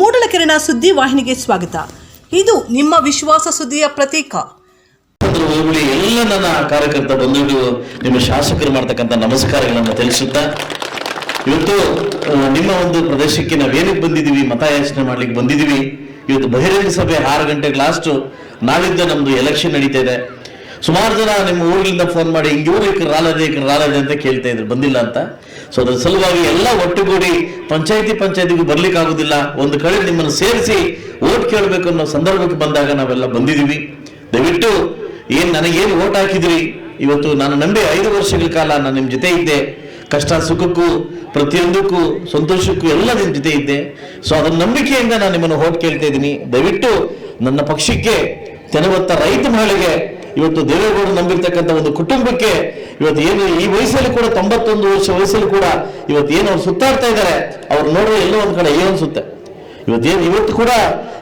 ಮೂಡಲಕೆರೆನ ಸುದ್ದಿ ವಾಹಿನಿಗೆ ಸ್ವಾಗತ. ಇದು ನಿಮ್ಮ ವಿಶ್ವಾಸ ಸುದ್ದಿಯ ಪ್ರತೀಕ. ಎಲ್ಲ ನನ್ನ ಕಾರ್ಯಕರ್ತ ಬಂಧುಗಳು, ನಿಮ್ಮ ಶಾಸಕರು ಮಾಡ್ತಕ್ಕಂಥ ನಮಸ್ಕಾರಗಳನ್ನು ತಿಳಿಸುತ್ತಾ, ಇವತ್ತು ನಿಮ್ಮ ಒಂದು ಪ್ರದೇಶಕ್ಕೆ ನಾವೇನಕ್ಕೆ ಬಂದಿದ್ದೀವಿ, ಮತಯಾಚನೆ ಮಾಡ್ಲಿಕ್ಕೆ ಬಂದಿದ್ದೀವಿ. ಇವತ್ತು ಬಹಿರಂಗ ಸಭೆ ಆರು ಗಂಟೆಗೆ ಲಾಸ್ಟ್ ನಾಳಿದ್ದ ನಮ್ದು ಎಲೆಕ್ಷನ್ ನಡೀತಾ ಇದೆ. ಸುಮಾರು ಜನ ನಿಮ್ಮ ಊರಿನಿಂದ ಫೋನ್ ಮಾಡಿ, ಹಿಂಗೆ ಇಕ್ರ ರಾಲದೆ ಇಕ್ರ ರಾಲದೆ ಅಂತ ಕೇಳ್ತಾ ಇದ್ರು, ಬಂದಿಲ್ಲ ಅಂತ. ಸೊ ಅದರ ಸಲುವಾಗಿ ಎಲ್ಲ ಒಟ್ಟುಗೂಡಿ ಪಂಚಾಯತಿ ಪಂಚಾಯತಿಗೂ ಬರ್ಲಿಕ್ಕೆ ಆಗುದಿಲ್ಲ ಒಂದು ಕಡೆ ನಿಮ್ಮನ್ನು ಸೇರಿಸಿ ಓಟ್ ಕೇಳಬೇಕು ಅನ್ನೋ ಸಂದರ್ಭಕ್ಕೆ ಬಂದಾಗ ನಾವೆಲ್ಲ ಬಂದಿದ್ದೀವಿ ದಯವಿಟ್ಟು ಏನ್ ನನಗೇನು ಓಟ್ ಹಾಕಿದ್ರಿ? ಇವತ್ತು ನಾನು ನಂಬಿ ಐದು ವರ್ಷಗಳ ಕಾಲ ನಾನು ನಿಮ್ಮ ಜೊತೆ ಇದ್ದೆ. ಕಷ್ಟ ಸುಖಕ್ಕೂ, ಪ್ರತಿಯೊಂದಕ್ಕೂ, ಸಂತೋಷಕ್ಕೂ ಎಲ್ಲ ನಿಮ್ಮ ಜೊತೆ ಇದ್ದೆ. ಸೊ ಅದರ ನಂಬಿಕೆಯಿಂದ ನಾನು ನಿಮ್ಮನ್ನು ಓಟ್ ಕೇಳ್ತಾ ಇದ್ದೀನಿ. ದಯವಿಟ್ಟು ನನ್ನ ಪಕ್ಷಕ್ಕೆ ತೆನವತ್ತ ರೈತ ಮಹಿಳೆಗೆ ಇವತ್ತು ದೇವೇಗೌಡರು ನಂಬಿರ್ತಕ್ಕಂಥ ಒಂದು ಕುಟುಂಬಕ್ಕೆ ಇವತ್ತು ಏನು ಈ ವಯಸ್ಸಲ್ಲಿ ಕೂಡ ತೊಂಬತ್ತೊಂದು ವರ್ಷ ವಯಸ್ಸಲ್ಲಿ ಕೂಡ ಇವತ್ತು ಏನು ಅವ್ರು ಸುತ್ತಾಡ್ತಾ ಇದ್ದಾರೆ, ಅವ್ರು ನೋಡುವ ಎಲ್ಲೋ ಒಂದು ಕಡೆ ಏನು ಇವತ್ತು ಇವತ್ತೇನು ಇವತ್ತು ಕೂಡ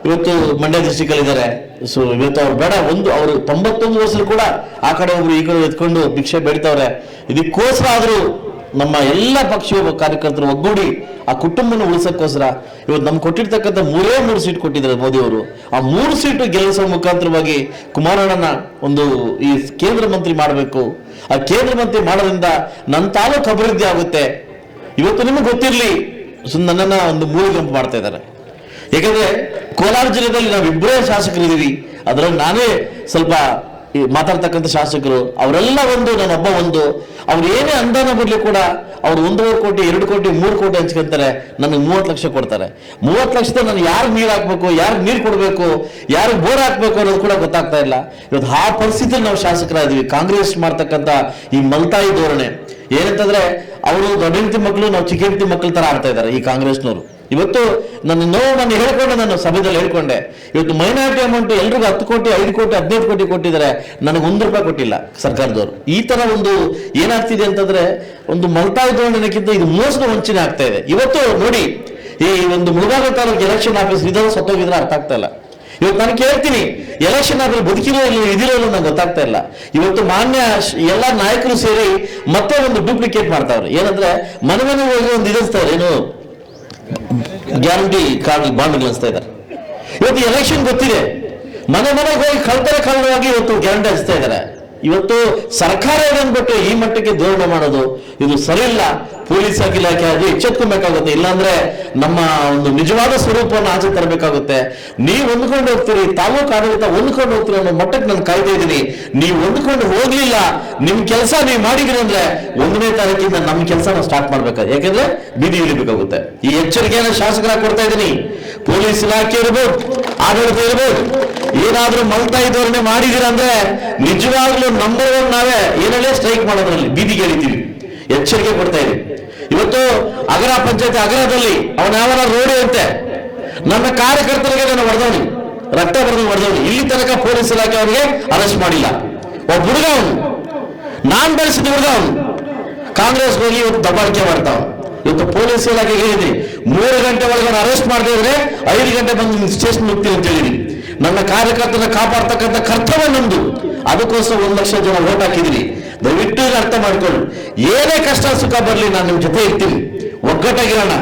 ಇವತ್ತು ಮಂಡ್ಯ ಡಿಸ್ಟಿಕ್ ಅಲ್ಲಿ ಇದ್ದಾರೆ ಸೊ ಇವತ್ತು ಅವ್ರು ಬೇಡ, ಒಂದು ಅವರು ತೊಂಬತ್ತೊಂದು ವರ್ಷದಲ್ಲಿ ಕೂಡ ಆ ಕಡೆ ಒಬ್ರು ಈ ಕಡೆ ಎತ್ಕೊಂಡು ಭಿಕ್ಷೆ ಬೇಡ್ತಾವ್ರೆ. ಇದಕ್ಕೋಸ್ಕರ ಆದ್ರೂ ನಮ್ಮ ಎಲ್ಲ ಪಕ್ಷೀಯ ಕಾರ್ಯಕರ್ತರು ಒಗ್ಗೂಡಿ ಆ ಕುಟುಂಬನ ಉಳಿಸಕ್ಕೋಸ್ಕರ ಇವತ್ತು ನಮ್ಗೆ ಕೊಟ್ಟಿರ್ತಕ್ಕಂಥ ಮೂರೇ ಮೂರು ಸೀಟ್ ಕೊಟ್ಟಿದ್ದಾರೆ ಮೋದಿ ಅವರು. ಆ ಮೂರು ಸೀಟು ಗೆಲ್ಲಿಸುವ ಮುಖಾಂತರವಾಗಿ ಕುಮಾರಣ್ಣನ ಒಂದು ಈ ಕೇಂದ್ರ ಮಂತ್ರಿ ಮಾಡಬೇಕು. ಆ ಕೇಂದ್ರ ಮಂತ್ರಿ ಮಾಡೋದ್ರಿಂದ ನನ್ನ ತಾಲೂಕು ಅಭಿವೃದ್ಧಿ ಆಗುತ್ತೆ. ಇವತ್ತು ನಿಮಗೆ ಗೊತ್ತಿರಲಿ ನನ್ನನ್ನ ಒಂದು ಮೂರು ಗುಂಪು ಮಾಡ್ತಾ ಇದ್ದಾರೆ. ಯಾಕಂದ್ರೆ ಕೋಲಾರ ಜಿಲ್ಲೆಯಲ್ಲಿ ನಾವಿಬ್ಬರೇ ಶಾಸಕರಿದ್ದೀವಿ. ಅದರಲ್ಲಿ ನಾನೇ ಸ್ವಲ್ಪ ಈ ಮಾತಾಡ್ತಕ್ಕಂಥ ಶಾಸಕರು, ಅವರೆಲ್ಲ ಒಂದು ನಾನೊಬ್ಬ ಒಂದು. ಅವ್ರು ಏನೇ ಅನುದಾನ ಬರಲಿ ಕೂಡ ಅವ್ರು ಒಂದೂವರೆ ಕೋಟಿ, ಎರಡು ಕೋಟಿ, ಮೂರು ಕೋಟಿ ಹಂಚ್ಕೊಂತಾರೆ ನನಗೆ ಮೂವತ್ತು ಲಕ್ಷ ಕೊಡ್ತಾರೆ. ಮೂವತ್ತು ಲಕ್ಷದ ನಾನು ಯಾರು ನೀರು ಹಾಕ್ಬೇಕು ಯಾರು ನೀರು ಕೊಡಬೇಕು ಯಾರು ಬೋರ್ ಹಾಕ್ಬೇಕು ಅನ್ನೋದು ಕೂಡ ಗೊತ್ತಾಗ್ತಾ ಇಲ್ಲ. ಇವತ್ತು ಆ ಪರಿಸ್ಥಿತಿಯಲ್ಲಿ ನಾವು ಶಾಸಕರಾದ್ವಿ. ಕಾಂಗ್ರೆಸ್ ಮಾಡ್ತಕ್ಕಂಥ ಈ ಮಲ್ತಾಯಿ ಧೋರಣೆ. ಏನಂತಂದ್ರೆ, ಅವರು ದೊಡ್ಡ ಮಕ್ಕಳು ನಾವು ಚಿಕ್ಕ ಹೆಂಡತಿ ಮಕ್ಕಳ ತರ ಆಡ್ತಾ ಇದ್ದಾರೆ ಈ ಕಾಂಗ್ರೆಸ್ನವರು. ಇವತ್ತು ನನ್ನ ನೋವು ನಾನು ಹೇಳ್ಕೊಂಡೆ ನಾನು ಸಭೆದಲ್ಲಿ ಹೇಳ್ಕೊಂಡೆ. ಇವತ್ತು ಮೈನಾರಿಟಿ ಅಮೌಂಟ್ ಎಲ್ರಿಗೂ ಹತ್ತು ಕೋಟಿ, ಐದು ಕೋಟಿ, ಹದಿನೈದು ಕೋಟಿ ಕೊಟ್ಟಿದ್ದಾರೆ. ನನಗೆ ಒಂದು ರೂಪಾಯಿ ಕೊಟ್ಟಿಲ್ಲ ಸರ್ಕಾರದವರು. ಈ ತರ ಒಂದು ಏನಾಗ್ತಿದೆ ಅಂತಂದ್ರೆ ಒಂದು ಮಲ್ತಾಯಿ ಧೋರಣೆಕ್ಕಿಂತ ಇದು ಮೋಸದ ವಂಚನೆ ಆಗ್ತಾ ಇದೆ. ಇವತ್ತು ನೋಡಿ, ಈ ಒಂದು ಮುಳುಗಾಗ ತಾಲೂಕು ಎಲೆಕ್ಷನ್ ಆಫೀಸ್ ವಿಧಾನ ಸತ್ತೋಗಿದ್ರೆ ಅರ್ಥ ಆಗ್ತಾ ಇಲ್ಲ. ಇವತ್ತು ನಾನು ಕೇಳ್ತೀನಿ ಎಲೆಕ್ಷನ್ ಆದ್ರೆ ಬದುಕಿರೋ ಇಲ್ಲ ಇದಿರೋ ಇಲ್ಲ ನಂಗೆ ಗೊತ್ತಾಗ್ತಾ ಇಲ್ಲ. ಇವತ್ತು ಮಾನ್ಯ ಎಲ್ಲ ನಾಯಕರು ಸೇರಿ ಮತ್ತೆ ಒಂದು ಡೂಪ್ಲಿಕೇಟ್ ಮಾಡ್ತಾವ್ರೆ. ಏನಂದ್ರೆ ಮನೆ ಮನೆಗೆ ಹೋಗಿ ಒಂದು ಇದಿಸ್ತಾರೆ ಏನು? ಗ್ಯಾರಂಟಿ ಕಾರ್ಡ್ ಬಾಂಡ್ ಗಳಿಸ್ತಾ ಇದ್ದಾರೆ. ಇವತ್ತು ಎಲೆಕ್ಷನ್ ಗೊತ್ತಿದೆ. ಮನೆ ಮನೆಗೆ ಹೋಗಿ ಕಳ್ತಾರೆ ಕಾರಣವಾಗಿ ಇವತ್ತು ಗ್ಯಾರಂಟಿ ಹಚ್ತಾ ಇದ್ದಾರೆ. ಇವತ್ತು ಸರ್ಕಾರ ಏನಂದ್ಬಿಟ್ಟು ಈ ಮಟ್ಟಕ್ಕೆ ಧೋರಣೆ ಮಾಡೋದು, ಇದು ಸರಿಯಿಲ್ಲ. ಪೊಲೀಸ್ ಇಲಾಖೆ ಆಗಿ ಎಚ್ಚೆತ್ಕೊಬೇಕಾಗುತ್ತೆ. ಇಲ್ಲಾಂದ್ರೆ ನಮ್ಮ ಒಂದು ನಿಜವಾದ ಸ್ವರೂಪವನ್ನು ಆಚೆ ತರಬೇಕಾಗುತ್ತೆ. ನೀವು ಹೊಂದ್ಕೊಂಡು ಹೋಗ್ತೀರಿ ತಾಲೂಕು ಆಡಳಿತ ಹೊಂದ್ಕೊಂಡು ಹೋಗ್ತೀರಿ ಅನ್ನೋ ಮಟ್ಟಕ್ಕೆ ನಾನು ಕಾಯ್ದೆ ಇದ್ದೀನಿ. ನೀವು ಹೊಂದ್ಕೊಂಡು ಹೋಗ್ಲಿಲ್ಲ ನಿಮ್ ಕೆಲಸ ನೀವು ಮಾಡಿದ್ರಿ ಅಂದ್ರೆ ಒಂದನೇ ತಾರೀಕಿಂದ ನಮ್ಮ ಕೆಲಸನ ಸ್ಟಾರ್ಟ್ ಮಾಡ್ಬೇಕಾದ್ರೆ ಯಾಕಂದ್ರೆ ಬೀದಿ ಇಳಿಬೇಕಾಗುತ್ತೆ. ಈ ಎಚ್ಚರಿಕೆಯನ್ನು ಶಾಸಕರ ಕೊಡ್ತಾ ಇದ್ದೀನಿ. ಪೊಲೀಸ್ ಇಲಾಖೆ ಇರ್ಬೋದು, ಆಡಳಿತ ಇರ್ಬೋದು, ಏನಾದ್ರೂ ಮಲ್ತಾ ಧೋರಣೆ ಮಾಡಿದೀರ ಅಂದ್ರೆ ನಿಜವಾಗ್ಲೂ ನಂಬರ್ ಒನ್ ನಾವೇ ಏನೇ ಸ್ಟ್ರೈಕ್ ಮಾಡೋದ್ರಲ್ಲಿ ಬೀದಿಗೆ ಎಳಿತೀವಿ. ಎಚ್ಚರಿಕೆ ಕೊಡ್ತಾ ಇದೆ ಇವತ್ತು ಅಗರ ಪಂಚಾಯತ್ ಅಗರದಲ್ಲಿ ಅವನ ಯಾವನ ರೋಡಿ ಅಂತೆ. ನನ್ನ ಕಾರ್ಯಕರ್ತರಿಗೆ ನಾನು ಹೊಡೆದವನಿ. ರಕ್ತ ಬರೆದು ಹೊಡೆದವನಿ. ಇಲ್ಲಿ ತನಕ ಪೊಲೀಸ್ ಇಲಾಖೆ ಅವನಿಗೆ ಅರೆಸ್ಟ್ ಮಾಡಿಲ್ಲ. ಒಬ್ಬ ಹುಡುಗ ಅವನು. ನಾನ್ ಬೆಳೆಸಿದ ಹುಡುಗ ಅವನು. ಕಾಂಗ್ರೆಸ್ ಹೋಗಿ ಇವತ್ತು ದಬ್ಬಾಳಿಕೆ ಮಾಡ್ತಾವ ಇವತ್ತು ಪೊಲೀಸ್ ಇಲಾಖೆಗೆ ಹೇಳಿದ್ರಿ ಮೂರು ಗಂಟೆ ಒಳಗೆ ಅರೆಸ್ಟ್ ಮಾಡದೇ ಇದ್ರೆ ಐದು ಗಂಟೆ ಬಂದು ಸ್ಟೇಷನ್ ಹೋಗ್ತೀನಿ ಅಂತ ಹೇಳಿದ್ರಿ ನನ್ನ ಕಾರ್ಯಕರ್ತನ ಕಾಪಾಡ್ತಕ್ಕಂಥ ಕರ್ತವ್ಯ ನಮ್ದು. ಅದಕ್ಕೋಸ್ಕರ ಒಂದು ಲಕ್ಷ ಜನ ಓಟ್ ಹಾಕಿದಿರಿ ದಯವಿಟ್ಟು ಅರ್ಥ ಮಾಡ್ಕೊಳ್ಳಿ. ಏನೇ ಕಷ್ಟ, ಸುಖ ಬರಲಿ, ನಾನು ನಿಮ್ಮ ಜೊತೆ ಇರ್ತೀನಿ. ಒಗ್ಗಟ್ಟಾಗಿರೋಣ.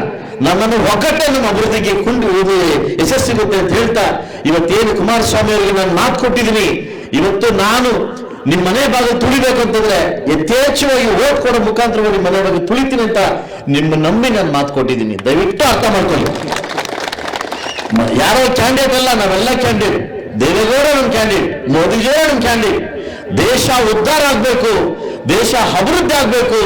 ನಮ್ಮನ್ನು ಒಗ್ಗಟ್ಟೆ ನಮ್ಮ ಅಭಿವೃದ್ಧಿಗೆ ಕುಂಡು ಯಶಸ್ಸಿಗುತ್ತೆ ಅಂತ ಹೇಳ್ತಾ, ಇವತ್ತೇನು ಕುಮಾರಸ್ವಾಮಿ ಅವರಿಗೆ ನಾನು ಮಾತು ಕೊಟ್ಟಿದ್ದೀನಿ ಇವತ್ತು ನಾನು ನಿಮ್ಮ ಮನೆ ಭಾಗ ತುಳಿಬೇಕು ಅಂತಂದ್ರೆ ಯಥೇಚ್ಛವಾಗಿ ಓಟ್ ಕೊಡೋ ಮುಖಾಂತರ ನಿಮ್ಮ ಮನೆ ಭಾಗ ತುಳಿತೀನಿ ಅಂತ ನಿಮ್ಮ ನಂಬಿ ನಾನು ಮಾತು ಕೊಟ್ಟಿದ್ದೀನಿ ದಯವಿಟ್ಟು ಅರ್ಥ ಮಾಡ್ಕೊಳ್ಳಿ. ಯಾರೋ ಕ್ಯಾಂಡಿಡೇಟ್ ಅಲ್ಲ, ನಾವೆಲ್ಲ ಕ್ಯಾಂಡಿಡೇಟ್ ದೇವೇಗೌಡ ನಮ್ಮ ಕ್ಯಾಂಡಿಡೇಟ್ ಮೋದಿಜಿ ನಮ್ಮ ಕ್ಯಾಂಡಿಡೇಟ್ ದೇಶ ಉದ್ಧಾರ ಆಗ್ಬೇಕು, ದೇಶ ಅಭಿವೃದ್ಧಿ ಆಗ್ಬೇಕು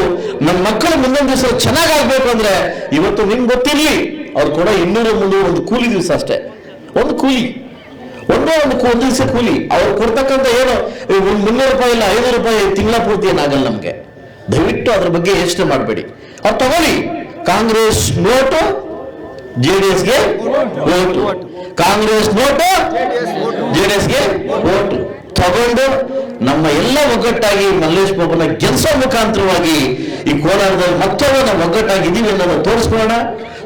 ನಮ್ಮ ಮಕ್ಕಳು ಮುಂದೊಂದು ದಿವಸ ಚೆನ್ನಾಗ್ ಆಗ್ಬೇಕು ಅಂದ್ರೆ ಇವತ್ತು ನಿಮ್ಗೆ ಗೊತ್ತಿರ್ಲಿ, ಅವ್ರು ಕೂಡ ಇನ್ನೂರು ಮುನ್ನೂರು ಒಂದು ಕೂಲಿ ದಿವಸ ಅಷ್ಟೇ. ಒಂದು ಕೂಲಿ. ಒಂದೇ ಒಂದು ಒಂದು ದಿವಸ ಕೂಲಿ. ಅವ್ರು ಕೊಡ್ತಕ್ಕಂಥ ಏನು ಒಂದು ಮುನ್ನೂರು ರೂಪಾಯಿ ಇಲ್ಲ, ಐನೂರು ರೂಪಾಯಿ ತಿಂಗಳ ಪೂರ್ತಿ ಏನಾಗಲ್ಲ ನಮ್ಗೆ. ದಯವಿಟ್ಟು ಅದ್ರ ಬಗ್ಗೆ ಯೋಚನೆ ಮಾಡಬೇಡಿ. ಅವ್ರು ತಗೊಳ್ಳಿ. ಕಾಂಗ್ರೆಸ್ ನೋಟು ಜೆಡಿಎಸ್ಗೆ ಓಟು. ಕಾಂಗ್ರೆಸ್ ನೋಟು ಜೆಡಿಎಸ್ಗೆ ಓಟು. ತಗೊಂಡು ನಮ್ಮ ಎಲ್ಲ ಒಗ್ಗಟ್ಟಾಗಿ ಮಲ್ಲೇಶ್ ಬಾಬುನ ಗೆಲ್ಸೋ ಮುಖಾಂತರವಾಗಿ ಈ ಕೋಲಾರದಲ್ಲಿ ಮತ್ತೊಮ್ಮೆ ನಾವು ಒಗ್ಗಟ್ಟಾಗಿದ್ದೀವಿ ಅನ್ನೋದು ತೋರಿಸ್ಕೊಳ್ಳೋಣ.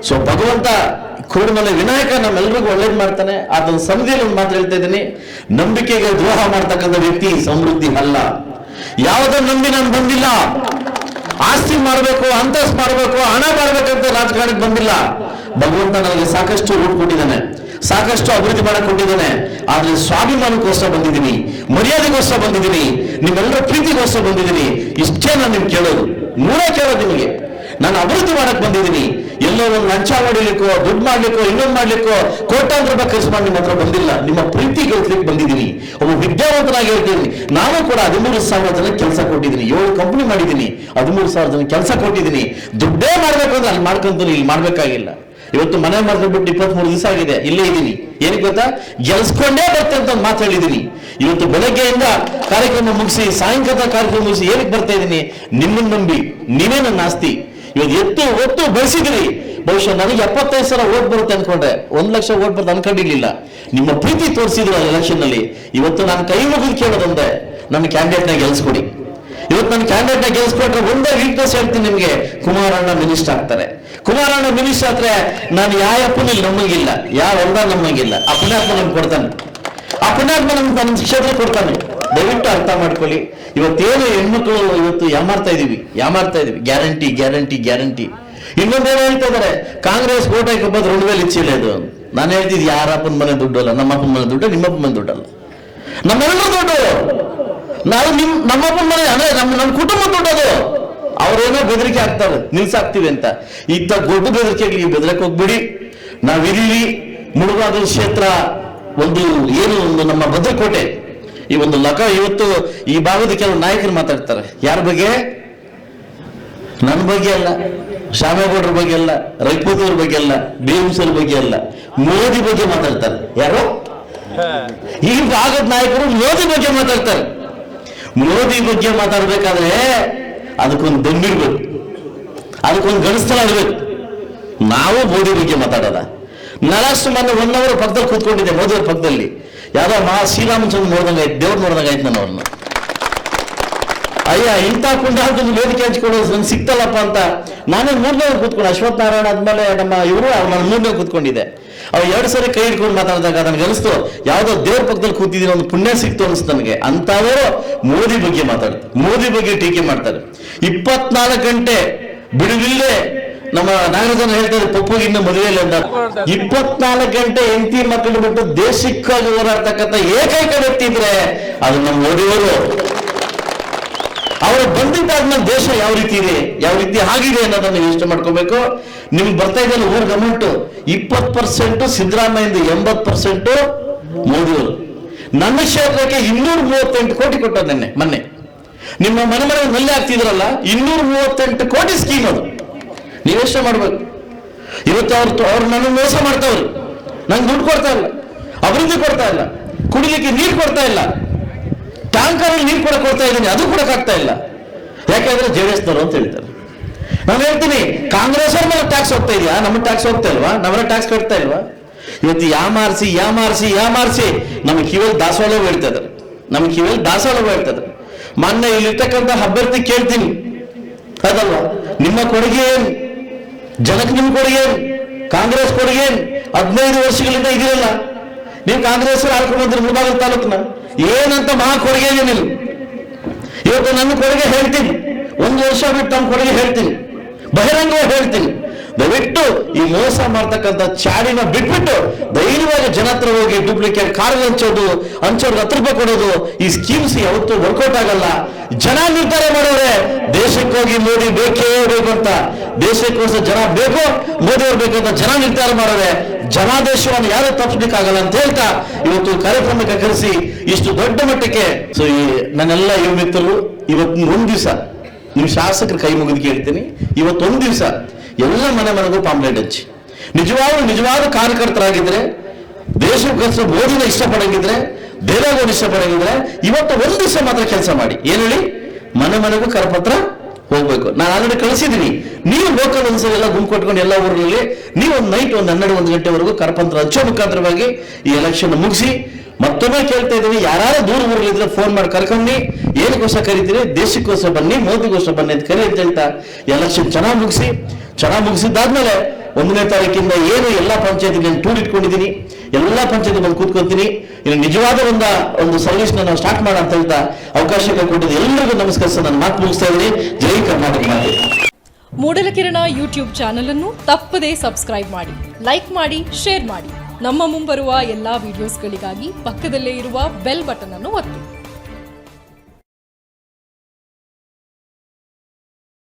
ಸೊ ಭಗವಂತ ಕೂಡಮಲೆ ವಿನಾಯಕ ನಮ್ಮೆಲ್ಲರಿಗೂ ಒಳ್ಳೇದು ಮಾಡ್ತಾನೆ. ಅದನ್ನ ಸಮಿತಿಯಲ್ಲಿ ಒಂದು ಮಾತ್ರ ಹೇಳ್ತಾ ಇದ್ದೀನಿ. ನಂಬಿಕೆಗೆ ದ್ರೋಹ ಮಾಡ್ತಕ್ಕಂಥ ವ್ಯಕ್ತಿ ಸಮೃದ್ಧಿ ಅಲ್ಲ. ಯಾವುದೋ ನಂಬಿ ನಾನು ಬಂದಿಲ್ಲ? ಆಸ್ತಿ ಮಾಡಬೇಕು ಅಂತಸ್ ಮಾಡಬೇಕು ಹಣ ಮಾಡಬೇಕಂತ ರಾಜಕಾರಣಕ್ಕೆ ಬಂದಿಲ್ಲ. ಭಗವಂತ ನನಗೆ ಸಾಕಷ್ಟು ರೂಟ್ ಕೊಟ್ಟಿದ್ದಾನೆ. ಸಾಕಷ್ಟು ಅಭಿವೃದ್ಧಿ ಮಾಡಕ್ ಕೊಟ್ಟಿದ್ದಾನೆ. ಆದ್ರೆ ಸ್ವಾಭಿಮಾನಕ್ಕೋಸ್ಕರ ಬಂದಿದ್ದೀನಿ. ಮರ್ಯಾದೆಗೋಸ್ಕರ ಬಂದಿದ್ದೀನಿ. ನಿಮ್ಮೆಲ್ಲರ ಪ್ರೀತಿಗೋಸ್ಕರ ಬಂದಿದ್ದೀನಿ. ಇಷ್ಟೇ ನಾನು ನಿಮ್ಗೆ ಕೇಳೋದು. ಮೂರೇ ಕೇಳೋದು ನಿಮಗೆ. ನಾನು ಅಭಿವೃದ್ಧಿ ಮಾಡಕ್ ಬಂದಿದ್ದೀನಿ. ಎಲ್ಲೋ ಒಂದು ಲಂಚ ಮಾಡಿಲಿಕ್ಕೋ, ದುಡ್ಡು ಮಾಡ್ಲಿಕ್ಕೋ, ಇನ್ನೊಂದು ಮಾಡ್ಲಿಕ್ಕೋ, ಕೋಟ್ಯಾಂತರ ರೂಪಾಯಿ ಖರ್ಚು ಮಾಡಿ ನಿಮ್ಮ ಹತ್ರ ಬಂದಿಲ್ಲ. ನಿಮ್ಮ ಪ್ರೀತಿ ಗೆಲ್ಸ್ಲಿಕ್ಕೆ ಬಂದಿದ್ದೀನಿ. ಒಬ್ಬ ವಿದ್ಯಾವಂತನಾಗಿ ಹೇಳ್ತೀನಿ. ನಾನು ಕೂಡ ಹದಿಮೂರು ಸಾವಿರ ಜನ ಕೆಲಸ ಕೊಟ್ಟಿದ್ದೀನಿ. ಏಳು ಕಂಪನಿ ಮಾಡಿದ್ದೀನಿ. ಹದಿಮೂರು ಸಾವಿರ ಜನ ಕೆಲಸ ಕೊಟ್ಟಿದ್ದೀನಿ. ದುಡ್ಡೇ ಮಾಡ್ಬೇಕು ಅಂದ್ರೆ ಅಲ್ಲಿ ಮಾಡ್ಕೊಂತೀನಿ, ಇಲ್ಲಿ ಮಾಡ್ಬೇಕಾಗಿಲ್ಲ. ಇವತ್ತು ಮನೆ ಬಿಟ್ಟು ಇಪ್ಪತ್ಮೂರು ದಿವಸ ಆಗಿದೆ. ಇಲ್ಲೇ ಇದ್ದೀನಿ. ಏನಕ್ಕೆ ಗೊತ್ತಾ? ಗೆಲ್ಸ್ಕೊಂಡೇ ಬರ್ತೇನೆ ಅಂತ ಮಾತು ಹೇಳಿದ್ದೀನಿ. ಇವತ್ತು ಬೆಳಗ್ಗೆಯಿಂದ ಕಾರ್ಯಕ್ರಮ ಮುಗಿಸಿ, ಸಾಯಂಕಾಲ ಕಾರ್ಯಕ್ರಮ ಮುಗಿಸಿ ಏನಕ್ಕೆ ಬರ್ತಾ ಇದ್ದೀನಿ? ನಿಮ್ಮನ್ನು ನಂಬಿ. ನೀವೇ ನನ್ನ ಆಸ್ತಿ. ಇವತ್ತು ಎತ್ತು, ಒತ್ತು ಬೆಳೆಸಿದ್ರಿ. ಬಹುಶಃ ನನಗೆ ಎಪ್ಪತ್ತೈದು ಸಾವಿರ ಓಟ್ ಬರುತ್ತೆ ಅನ್ಕೊಂಡೆ. ಒಂದ್ ಲಕ್ಷ ಓಟ್ ಬರುತ್ತೆ ಅನ್ಕೊಂಡಿರ್ಲಿಲ್ಲ. ನಿಮ್ಮ ಪ್ರೀತಿ ತೋರಿಸಿದ್ರು ಎಲೆಕ್ಷನ್ನಲ್ಲಿ ಇವತ್ತು ನಾನು ಕೈ ಮುಗಿದು ಕೇಳೋದಂದೆ. ನನ್ನ ಕ್ಯಾಂಡಿಡೇಟ್ನ ಗೆಲ್ಸ್ಕೊಡಿ. ಇವತ್ತು ನನ್ನ ಕ್ಯಾಂಡಿಡೇಟ್ನ ಗೆಲ್ಸ್ಕೊಟ್ರೆ ಒಂದೇ ವೀಕ್ನೆಸ್ ಹೇಳ್ತೀನಿ ನಿಮ್ಗೆ. ಕುಮಾರಣ್ಣ ಮಿನಿಸ್ಟರ್ ಆಗ್ತಾರೆ. ಕುಮಾರಣ್ಣ ಮಿನಿಸ್ಟರ್ ಆದ್ರೆ ನಾನು ಯಾವ ಅಪ್ಪನಲ್ಲಿ ನಮ್ಮಂಗಿಲ್ಲ. ಯಾವ ಎಲ್ಲ ನಮಗಿಲ್ಲ ಅಪ್ಪನೇ ಅಪ್ಪ ನಮ್ಗೆ ಕೊಡ್ತಾನೆ. ಆ ಪುಣ್ಯಾತ್ಮ ನಮ್ಗೆ ನನ್ನ ಕ್ಷೇತ್ರ ಕೊಡ್ತಾನೆ. ದಯವಿಟ್ಟು ಅರ್ಥ ಮಾಡ್ಕೊಳ್ಳಿ. ಇವತ್ತೇನು ಹೆಣ್ಮಕ್ಳು ಇವತ್ತು ಯಾಮಾರ್ತಾ ಇದೀವಿ? ಯಾಮಾರ್ತಾ ಇದೀವಿ? Guarantee guarantee guarantee. ಇನ್ನೊಂದೇನು ಹೇಳ್ತಾ ಇದಾರೆ. ಕಾಂಗ್ರೆಸ್ ಓಟ್ ಹಾಕೋಬೋದು ಋಣ ಮೇಲೆ ಇಚ್ಛಿಲ್ಲ ಇದು. ನಾನು ಹೇಳ್ತಿದ್ದು ಯಾರಪ್ಪನ ಮನೆ ದುಡ್ಡು ಅಲ್ಲ, ನಮ್ಮಪ್ಪನ ಮನೆ ದುಡ್ಡು, ನಿಮ್ಮಪ್ಪನ ಮನೆ ದುಡ್ಡಲ್ಲ ನಮ್ಮೆಲ್ಲರೂ ದುಡ್ಡು. ನಾವು ನಿಮ್, ನಮ್ಮಪ್ಪನ ಮನೆ, ಅಂದ್ರೆ ನಮ್ಮ ನಮ್ಮ ಕುಟುಂಬ ದುಡ್ಡದು ಅವ್ರೇನೋ ಬೆದರಿಕೆ ಹಾಕ್ತಾರೆ. ನಿಲ್ಸಾಕ್ತಿವಿ ಅಂತ. ಇಂಥ ದೊಡ್ಡ ಬೆದರಿಕೆಗೆ ಬೆದರಕ್ಕೆ ಹೋಗ್ಬಿಡಿ. ನಾವಿಲ್ಲಿ ಮುಳುಗಾದ ಕ್ಷೇತ್ರ. ಒಂದು ಏನು ಒಂದು ನಮ್ಮ ಭದ್ರಕೋಟೆ, ಈ ಒಂದು ಲಕ ಇವತ್ತು ಈ ಭಾಗದ ಕೆಲವು ನಾಯಕರು ಮಾತಾಡ್ತಾರೆ. ಯಾರ ಬಗ್ಗೆ? ನನ್ನ ಬಗ್ಗೆ ಅಲ್ಲ ಶ್ಯಾಮೇಗೌಡರ ಬಗ್ಗೆ ಅಲ್ಲ ರೈಪೂತವ್ರ ಬಗ್ಗೆ ಅಲ್ಲ ಬೇಹುಸರ ಬಗ್ಗೆ ಅಲ್ಲ, ಮೋದಿ ಬಗ್ಗೆ ಮಾತಾಡ್ತಾರೆ. ಯಾರು? ಈ ಭಾಗದ ನಾಯಕರು ಮೋದಿ ಬಗ್ಗೆ ಮಾತಾಡ್ತಾರೆ. ಮೋದಿ ಬಗ್ಗೆ ಮಾತಾಡ್ಬೇಕಾದ್ರೆ ಅದಕ್ಕೊಂದು ದಮ್ಮಿರ್ಬೇಕು. ಅದಕ್ಕೊಂದು ಗಣಸ್ಥಳ ಇರ್ಬೇಕು ನಾವು ಮೋದಿ ಬಗ್ಗೆ ಮಾತಾಡೋದ? ನಾಳಷ್ಟು ಮಂದಿ ಒನ್ ಅವರ್ ಪಕ್ಕದಲ್ಲಿ ಕೂತ್ಕೊಂಡಿದ್ದೆ, ಮೋದಿಯವ್ರ ಪಕ್ಕದಲ್ಲಿ. ಯಾವ್ದೋ ಮಾ ಶ್ರೀರಾಮಚಂದ್ರ ನೋಡ್ದಂಗೆ ಆಯ್ತು, ದೇವ್ರು ನೋಡ್ದಂಗೆ ಆಯ್ತು ನಾನು ಅವ್ರನ್ನ. ಅಯ್ಯ, ಇಂಥ ಪುಣ್ಯಾತ್ಮ ವೇದಿಕೆ ಹಂಚ್ಕೊಳ್ಳೋದು ನಂಗೆ ಸಿಕ್ತಲ್ಲಪ್ಪ ಅಂತ. ನಾನೇ ಮೂರನೇ ಕೂತ್ಕೊಂಡು, ಅಶ್ವಥ್ ನಾರಾಯಣ ಆದ್ಮೇಲೆ ನಮ್ಮ ಇವರು ನಾನು ಮೂರನೇ ಕೂತ್ಕೊಂಡಿದ್ದೆ. ಅವ್ರು ಎರಡು ಸರಿ ಕೈ ಹಿಡ್ಕೊಂಡು ಮಾತಾಡಿದಾಗ ನನಗೆ ಅನಿಸ್ತು, ಯಾವುದೋ ದೇವ್ರ ಪಕ್ಕದಲ್ಲಿ ಕೂತಿದ್ದೀನಿ ಒಂದು ಪುಣ್ಯ ಸಿಕ್ತು ಅನಿಸ್ತು ನನಗೆ. ಅಂತವರು ಮೋದಿ ಬಗ್ಗೆ ಮಾತಾಡ್ತಾರೆ, ಮೋದಿ ಬಗ್ಗೆ ಟೀಕೆ ಮಾಡ್ತಾರೆ. ಇಪ್ಪತ್ನಾಲ್ಕು ಗಂಟೆ ಬಿಡುವಿಲ್ಲೇ ನಮ್ಮ ನಾಗರಾಜನ ಹೇಳ್ತಾರೆ ಪಪ್ಪುಗೆ ಇನ್ನು ಮದುವೆ ಇಲ್ಲ ಅಂತ. ಇಪ್ಪತ್ನಾಲ್ಕು ಗಂಟೆ ಹೆಂಡತಿ ಮಕ್ಕಳು ಬಿಟ್ಟು ದೇಶಕ್ಕಾಗಿ ಹೋರಾಡ್ತಕ್ಕಂಥ ಏಕೈಕ ವ್ಯಕ್ತಿ ಇದ್ರೆ ಅದು ನಮ್ಮ ಮೋದಿಯವರು. ಅವರು ಬಂದಿದ್ದಾದ್ಮೇಲೆ ದೇಶ ಯಾವ ರೀತಿ ಇದೆ, ಯಾವ ರೀತಿ ಆಗಿದೆ ಅನ್ನೋದನ್ನ ಯೋಚನೆ ಮಾಡ್ಕೋಬೇಕು. ನಿಮ್ಗೆ ಬರ್ತಾ ಇದೆಯಲ್ಲ ಊರ್ ಗಮಂಟು ಇಪ್ಪತ್ ಪರ್ಸೆಂಟ್ ಸಿದ್ದರಾಮಯ್ಯಿಂದ ಎಂಬತ್ ಪರ್ಸೆಂಟ್ ಮೋದಿಯವರು. ನನ್ನ ಕ್ಷೇತ್ರಕ್ಕೆ ಇನ್ನೂರ ಮೂವತ್ತೆಂಟು ಕೋಟಿ ಕೊಟ್ಟದ್ದು ನಿನ್ನೆ, ಮೊನ್ನೆ. ನಿಮ್ಮ ಮನೆ ಮನೆ ಮಲ್ಲೆ ಆಗ್ತಿದ್ರಲ್ಲ ಇನ್ನೂರ ಮೂವತ್ತೆಂಟು ಕೋಟಿ ಸ್ಕೀಮ್ ಅದು. ನೀವು ಯೋಚನೆ ಮಾಡ್ಬೇಕು. ಇವತ್ತು ಅವ್ರು ಅವ್ರು ನನ್ನ ಮೋಸ ಮಾಡ್ತಾವ್ರು. ನಂಗೆ ದುಡ್ಡು ಕೊಡ್ತಾ ಇಲ್ಲ. ಅಭಿವೃದ್ಧಿ ಕೊಡ್ತಾ ಇಲ್ಲ. ಕುಡಿಲಿಕ್ಕೆ ನೀರು ಕೊಡ್ತಾ ಇಲ್ಲ. ಟ್ಯಾಂಕರ್ ನೀರು ಕೂಡ ಕೊಡ್ತಾ ಇದ್ದೀನಿ. ಅದು ಕೂಡ ಆಗ್ತಾ ಇಲ್ಲ. ಯಾಕೆಂದ್ರೆ ಜೆ ಡಿ ಅಂತ ಹೇಳ್ತಾರೆ ನಾನು ಹೇಳ್ತೀನಿ, ಕಾಂಗ್ರೆಸ್ ಅವ್ರ ಮೇಲೆ ಟ್ಯಾಕ್ಸ್ ಹೋಗ್ತಾ ಇದೆಯಾ? ನಮ್ಮ ಟ್ಯಾಕ್ಸ್ ಹೋಗ್ತಾ ಇಲ್ವಾ? ನಮ್ಮನ್ನ ಟ್ಯಾಕ್ಸ್ ಕಟ್ತಾ ಇಲ್ವಾ? ಇವತ್ತು ಯಾ ಮಾರಿಸಿ ಯಾ ಮಾರಿಸಿ ಯಾ ಮಾರಿಸಿ ನಮ್ಮ ಕಿವಿಯಲ್ಲಿ ದಾಸವಾಳ ಹೇಳ್ತಾ ಇದ್ದಾರೆ. ನಮ್ಮ ದಾಸವಾಳ ಹೇಳ್ತಾ ಇದ್ದಾರೆ. ಮೊನ್ನೆ ಇಲ್ಲಿರ್ತಕ್ಕಂಥ ಅಭ್ಯರ್ಥಿ ಕೇಳ್ತೀನಿ. ಅದಲ್ವಾ? ನಿಮ್ಮ ಕೊಡುಗೆ ಏನು? ಜನಕ್ಕೆ ನಿಮ್ಗೆ ಕೊಡುಗೆ ಏನು? ಕಾಂಗ್ರೆಸ್ ಕೊಡುಗೆ ಏನು? ಹದಿನೈದು ವರ್ಷಗಳಿಂದ ಇದಿರಲ್ಲ. ನೀವು ಕಾಂಗ್ರೆಸ್ ಆಳ್ಕೊಂಡು ಬಂದ್ರಿ ಮುಳಬಾಗಲ್ ತಾಲೂಕ್ನ. ಏನಂತ ಮಹಾ ಕೊಡುಗೆ ಏನಿಲ್ಲ ಇವತ್ತು ನನ್ನ ಕೊಡುಗೆ ಹೇಳ್ತೀನಿ. ಒಂದು ವರ್ಷ ಬಿಟ್ಟು ನಮ್ಮ ಕೊಡುಗೆ ಹೇಳ್ತೀನಿ. ಬಹಿರಂಗವಾಗಿ ಹೇಳ್ತೀನಿ. ದಯವಿಟ್ಟು ಈ ಮೋಸ ಮಾಡ್ತಕ್ಕಂಥ ಚಾಡಿನ ಬಿಟ್ಬಿಟ್ಟು ಧೈರ್ಯವಾಗಿ ಜನ ಹತ್ರ ಹೋಗಿ ಡೂಪ್ಲಿಕೇಟ್ ಕಾರ್ ಹಂಚೋದು ಹಂಚೋರ್ಗೆ ಹತ್ತು ರೂಪಾಯಿ ಕೊಡೋದು ಈ ಸ್ಕೀಮ್ಸ್ ಯಾವತ್ತೂ ವರ್ಕೌಟ್ ಆಗಲ್ಲ. ಜನ ನಿರ್ಧಾರ ಮಾಡೋರೆ. ದೇಶಕ್ಕೋಗಿ ಮೋದಿ ಬೇಕೇ ಬೇಕು ಅಂತ. ದೇಶಕ್ಕೋಸ್ಕರ ಜನ ಬೇಕು ಮೋದಿ ಅವ್ರು ಬೇಕಂತ ಜನ ನಿರ್ಧಾರ ಮಾಡಿದ್ರೆ ಜನಾದೇಶವನ್ನು ಯಾರು ತಪ್ಪಿಸ್ಲಿಕ್ಕಾಗಲ್ಲ ಅಂತ ಹೇಳ್ತಾ ಇವತ್ತು ಕಾರ್ಯಕ್ರಮಕ್ಕೆ ಕರೆಸಿ ಇಷ್ಟು ದೊಡ್ಡ ಮಟ್ಟಕ್ಕೆ. ಸೊ ಈ ನನ್ನೆಲ್ಲ ಯುವ ಮಿತ್ರರು, ಇವತ್ತು ಒಂದ್ ದಿವಸ, ನಿಮ್ ಶಾಸಕರ ಕೈ ಮುಗಿದು ಕೇಳ್ತೀನಿ. ಇವತ್ತೊಂದು ದಿವಸ ಎಲ್ಲ ಮನೆ ಮನೆಗೂ ಪಾಂಪ್ಲೆಟ್ ಹಚ್ಚಿ. ನಿಜವಾದ ನಿಜವಾದ ಕಾರ್ಯಕರ್ತರಾಗಿದ್ರೆ ದೇಶಕ್ಕೋಸ್ಕರ ಮೋದಿನ ಇಷ್ಟಪಡಂಗಿದ್ರೆ, ದೇವೇಗೌಡ ಇಷ್ಟಪಡಂಗಿದ್ರೆ, ಇವತ್ತು ಒಂದು ದಿವಸ ಮಾತ್ರ ಕೆಲಸ ಮಾಡಿ. ಏನ್ ಹೇಳಿ? ಮನೆ ಮನೆಗೂ ಕರಪತ್ರ ಹೋಗ್ಬೇಕು. ನಾನು ಆಲ್ರೆಡಿ ಕಳಿಸಿದ್ದೀನಿ. ನೀವು ಲೋಕಲ್ ಒಂದ್ಸಲ ಎಲ್ಲ ಗುಂಪು ಕೊಟ್ಕೊಂಡು ಎಲ್ಲ ಊರಲ್ಲಿ ನೀವು ಒಂದು ನೈಟ್ ಒಂದು ಹನ್ನೆರಡು ಒಂದು ಗಂಟೆವರೆಗೂ ಕರಪತ್ರ ಹಚ್ಚೋ ಮುಖಾಂತರವಾಗಿ ಈ ಎಲೆಕ್ಷನ್ ಮುಗಿಸಿ, ಮತ್ತೊಮ್ಮೆ ಕೇಳ್ತಾ ಇದ್ದೀವಿ ಯಾರು ದೂರ ಊರಲ್ಲಿದ್ರೆ ಫೋನ್ ಮಾಡಿ ಕರ್ಕೊಂಡಿ ಏನಕ್ಕೋಸ್ಕರ ಕರಿತೀರಿ? ದೇಶಕ್ಕೋಸ್ಕರ ಬನ್ನಿ, ಮೋದಿಗೋಸ್ಕರ ಬನ್ನಿ ಅಂತ ಕರಿ ಅಂತ ಹೇಳ್ತಾ ಎಲೆಕ್ಷನ್ ಚೆನ್ನಾಗಿ ಮುಗಿಸಿ, ಚೆನ್ನಾಗಿ ಮುಗಿಸಿದ್ದಾದ್ಮೇಲೆ ಒಂದನೇ ತಾರೀಕಿಂದ ಏನು ಎಲ್ಲ ಟೂರ್ ಇಟ್ಕೊಂಡಿದ್ದೀನಿ ಎಲ್ಲ ಪಂಚಾಯತ್ ಬಂದು ಕೂತ್ಕೊತೀನಿ ಇನ್ನು ನಿಜವಾದ ಒಂದು ಒಂದು ಸರ್ವಿಸ್ ನಾವು ಸ್ಟಾರ್ಟ್ ಮಾಡ ಅಂತ ಹೇಳ್ತಾ ಅವಕಾಶ ಕೊಟ್ಟಿದ್ದು ಎಲ್ಲರಿಗೂ ನಮಸ್ಕರಿಸ ನಾನು ಮಾತು ಮುಗಿಸ್ತಾ ಇದ್ದೀನಿ. ಜೈ ಕರ್ನಾಟಕ ಮೂಡಲಕಿರಣ ಯೂಟ್ಯೂಬ್ ಚಾನಲ್ ಅನ್ನು ತಪ್ಪದೇ ಸಬ್ಸ್ಕ್ರೈಬ್ ಮಾಡಿ ಲೈಕ್ ಮಾಡಿ ಶೇರ್ ಮಾಡಿ. ನಮ್ಮ ಮುಂಬರುವ ಎಲ್ಲಾ ವಿಡಿಯೋಸ್ಗಳಿಗಾಗಿ ಪಕ್ಕದಲ್ಲೇ ಇರುವ ಬೆಲ್ ಬಟನ್ ಅನ್ನು ಒತ್ತಿ.